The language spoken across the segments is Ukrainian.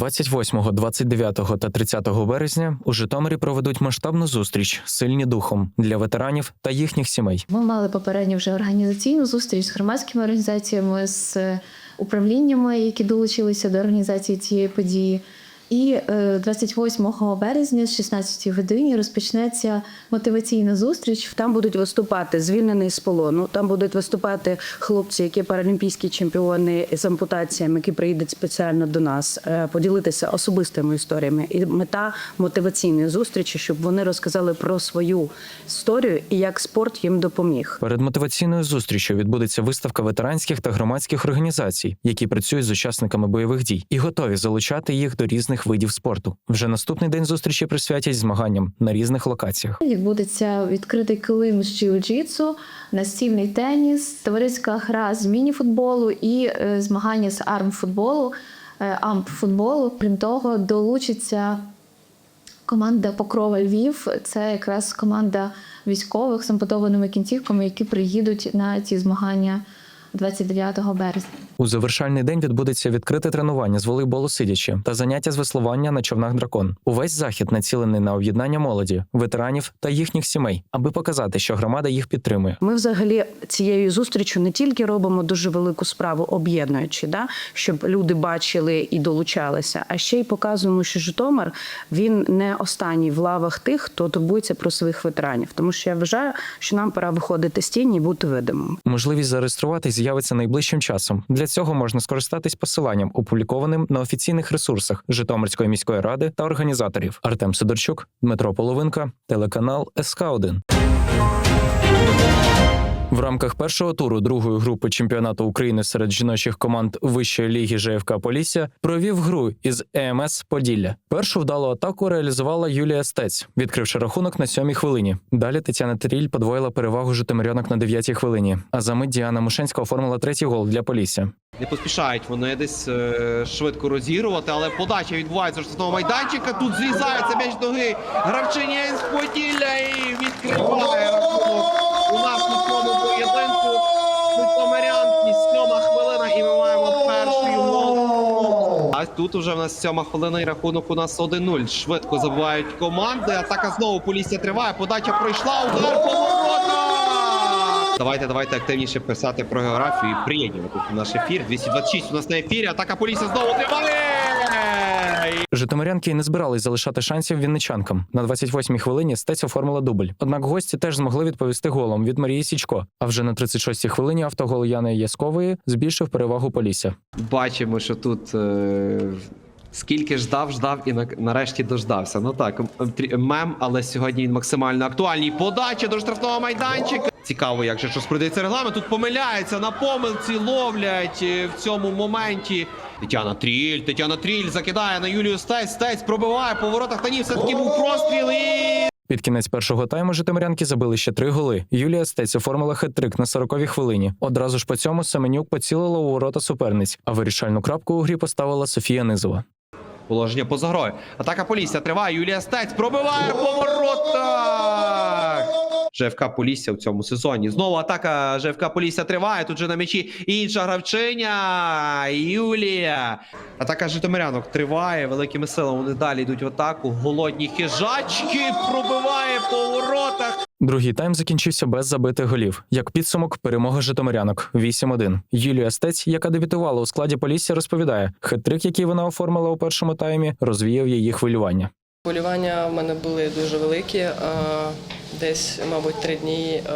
28, 29 та 30 березня у Житомирі проведуть масштабну зустріч сильні духом для ветеранів та їхніх сімей. Ми мали попередню вже організаційну зустріч з громадськими організаціями, з управліннями, які долучилися до організації цієї події. І е, 28 березня з 16 годині розпочнеться мотиваційна зустріч. Там будуть виступати звільнений з полону. Там будуть виступати хлопці, які паралімпійські чемпіони з ампутаціями, які приїдуть спеціально до нас, е, поділитися особистими історіями. І мета мотиваційної зустрічі, щоб вони розказали про свою історію і як спорт їм допоміг. Перед мотиваційною зустрічю відбудеться виставка ветеранських та громадських організацій, які працюють з учасниками бойових дій і готові залучати їх до різних видів спорту. Вже наступний день зустрічі присвятять змаганням на різних локаціях. Відбудеться відкритий килим з джиу-джитсу, настільний теніс, товариська гра з міні-футболу і е, змагання з армфутболу, е, амп-футболу. Крім того, долучиться команда Покрова Львів. Це якраз команда військових з ампутованими кінцівками, які приїдуть на ці змагання 29 березня. У завершальний день відбудеться відкрите тренування з волейболу сидячи та заняття з веслування на човнах дракон. Увесь захід націлений на об'єднання молоді, ветеранів та їхніх сімей, аби показати, що громада їх підтримує. Ми взагалі цією зустрічю не тільки робимо дуже велику справу, об'єднуючи, да, щоб люди бачили і долучалися, а ще й показуємо, що Житомир він не останній в лавах тих, хто турбується про своїх ветеранів. Тому що я вважаю, що нам пора виходити з тіні і бути видимим. Можливість зареєструватись з'явиться найближчим часом. Для цього можна скористатись посиланням, опублікованим на офіційних ресурсах Житомирської міської ради та організаторів. Артем Сидорчук, Дмитро Половинка, телеканал СК 1 В рамках першого туру другої групи чемпіонату України серед жіночих команд Вищої ліги ЖФК Полісся провів гру із ЕМС Поділля. Першу вдалу атаку реалізувала Юлія Стець, відкривши рахунок на сьомій хвилині. Далі Тетяна Тріль подвоїла перевагу житомирянок на дев'ятій хвилині. А за мить Діана Мушенська оформила третій гол для Полісся. Не поспішають вони десь е, швидко розігрувати, але подача відбувається штрафного майданчика. Тут зрізається м'яч ноги гравчиня з Поділля і відкриває тут уже в нас сьома хвилина і рахунок у нас 1-0. Швидко забувають команди. Атака знову Полісся триває. Подача пройшла. Удар! Давайте, давайте активніше писати про географію і приєднувати тут наш ефір. 226 у нас на ефірі. Атака Полісся знову триває. Житомирянки не збирались залишати шансів вінничанкам. На 28-й хвилині стець оформила дубль. Однак гості теж змогли відповісти голом від Марії Січко. А вже на 36-й хвилині автогол Яни Яскової збільшив перевагу Полісся. Бачимо, що тут. Е... Скільки ждав, ждав і на- нарешті дождався. Ну так, мем, але сьогодні він максимально актуальний. Подача до штрафного майданчика. Цікаво, як же що спродається регламент. Тут помиляється на помилці, ловлять е, в цьому моменті. Тетяна Тріль, Тетяна Тріль закидає на Юлію Стець. Стець пробиває по воротах. Та ні, все-таки був простріл і Під кінець першого тайму житомирянки забили ще три голи. Юлія Стець оформила хет-трик на 40-й хвилині. Одразу ж по цьому Семенюк поцілила у ворота суперниць, а вирішальну крапку у грі поставила Софія Низова. Положення поза грою. Атака Полісся триває. Юлія Стець пробиває по воротах. ЖФК Полісся в цьому сезоні. Знову атака ЖФК Полісся триває. Тут же на м'ячі інша гравчиня. Юлія. Атака житомирянок триває. Великими силами вони далі йдуть в атаку. Голодні хижачки пробиває по воротах. Другий тайм закінчився без забитих голів. Як підсумок, перемога житомирянок 8-1. Юлія Стець, яка дебютувала у складі Полісся, розповідає, хет-трик, який вона оформила у першому таймі, розвіяв її хвилювання. Хвилювання в мене були дуже великі. Десь, мабуть, три дні е,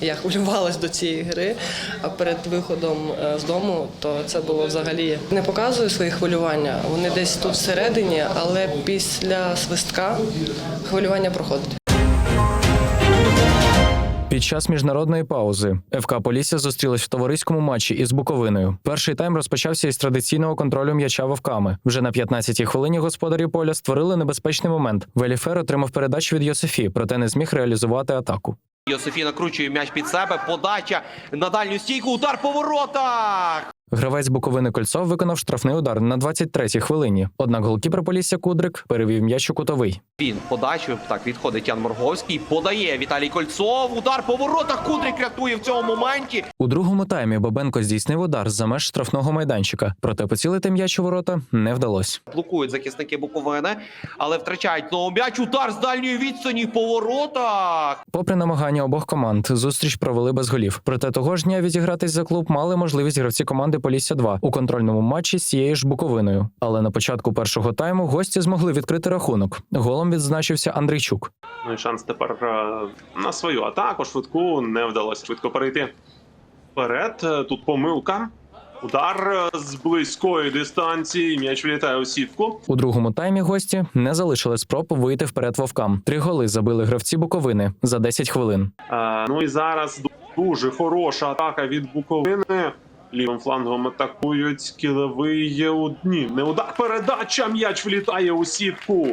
я хвилювалась до цієї гри, а перед виходом е, з дому, то це було взагалі не показую свої хвилювання. Вони десь тут всередині, але після свистка хвилювання проходить. Під час міжнародної паузи ФК Полісся зустрілась в товариському матчі із Буковиною. Перший тайм розпочався із традиційного контролю м'яча вовками. Вже на 15-й хвилині господарі поля створили небезпечний момент. Веліфер отримав передачу від Йосифі, проте не зміг реалізувати атаку. Йосифі накручує м'яч під себе. Подача на дальню стійку. Удар по воротах. Гравець Буковини Кольцов виконав штрафний удар на 23-й хвилині. Однак голкіпер Полісся Кудрик перевів м'яч у кутовий. Він подачу так відходить Ян Морговський. Подає Віталій Кольцов. Удар по воротах. Кудрик рятує в цьому моменті. У другому таймі Бабенко здійснив удар за меж штрафного майданчика, проте поцілити м'яч у ворота не вдалося. Блокують захисники Буковини, але втрачають знову м'яч. Удар з дальньої відстані по воротах. Попри намагання обох команд, зустріч провели без голів. Проте того ж дня відігратись за клуб мали можливість гравці команди Полісся 2 у контрольному матчі з цією ж Буковиною. Але на початку першого тайму гості змогли відкрити рахунок. Голом відзначився Андрійчук. Ну і шанс тепер е, на свою атаку швидку не вдалося швидко перейти вперед. Е, Тут помилка. Удар е, з близької дистанції. М'яч влітає у сітку. У другому таймі гості не залишили спроб вийти вперед вовкам. Три голи забили гравці Буковини за 10 хвилин. Е, Ну і зараз дуже хороша атака від Буковини. Лівим флангом атакують кілевий є у дні. Не удар. Передача. М'яч влітає у сітку.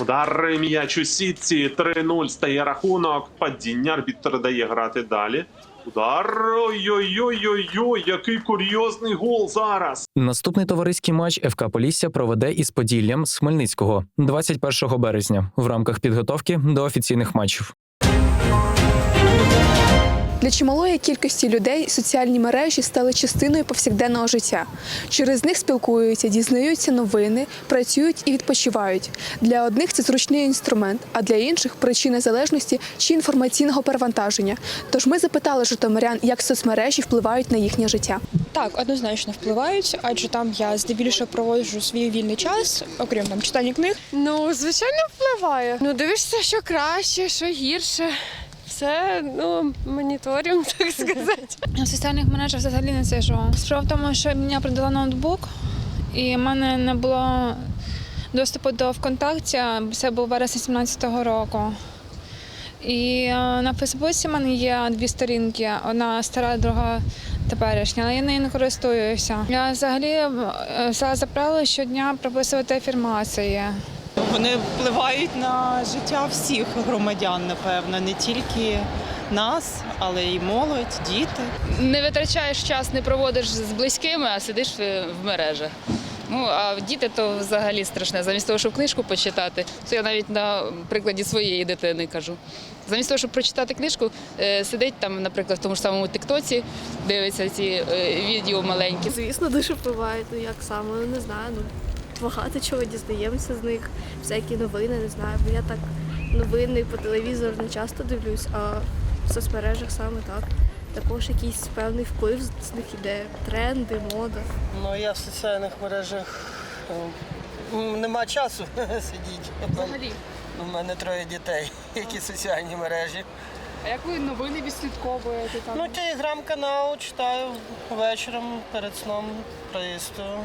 Удар м'яч у сітці. 3-0 стає рахунок. Падіння. Арбітр дає грати далі. Удар. Ой-ой-ой-ой-ой, який курйозний гол зараз. Наступний товариський матч ФК Полісся проведе із Поділлям з Хмельницького 21 березня в рамках підготовки до офіційних матчів. Для чималої кількості людей соціальні мережі стали частиною повсякденного життя. Через них спілкуються, дізнаються новини, працюють і відпочивають. Для одних це зручний інструмент, а для інших причина залежності чи інформаційного перевантаження. Тож ми запитали житомирян, як соцмережі впливають на їхнє життя. Так, однозначно впливають, адже там я здебільшого проводжу свій вільний час, окрім там читання книг. Ну, звичайно, впливає. Ну, дивишся, що краще, що гірше. Все, ну, моніторимо, так сказати. В соціальних мережах взагалі не сижу. Справа в тому, що мені продала ноутбук, і в мене не було доступу до ВКонтакті. Це був вересень 17-го року. І е, на Фейсбуці в мене є дві сторінки: одна стара, друга теперішня, але я нею не користуюся. Я взагалі е, за правило щодня прописувати афірмації. Вони впливають на життя всіх громадян, напевно, не тільки нас, але й молодь, діти. не витрачаєш час, не проводиш з близькими, а сидиш в мережах. Ну а діти то взагалі страшне. Замість того, щоб книжку почитати, то я навіть на прикладі своєї дитини кажу. Замість того, щоб прочитати книжку, е, сидить там, наприклад, в тому ж самому Тиктоці, дивиться ці е, відео маленькі. Звісно, дуже впливає. Ну, як саме, не знаю. Ну, багато чого дізнаємося з них, всякі новини, не знаю. Бо я так новини по телевізору не часто дивлюсь, а в соцмережах саме так. Також якийсь певний вплив з них іде, тренди, мода. Ну я в соціальних мережах е, нема часу сидіти. Взагалі. У мене троє дітей, які соціальні мережі. А як ви новини відслідковуєте там? Ну, телеграм-канал читаю вечором перед сном пролистую.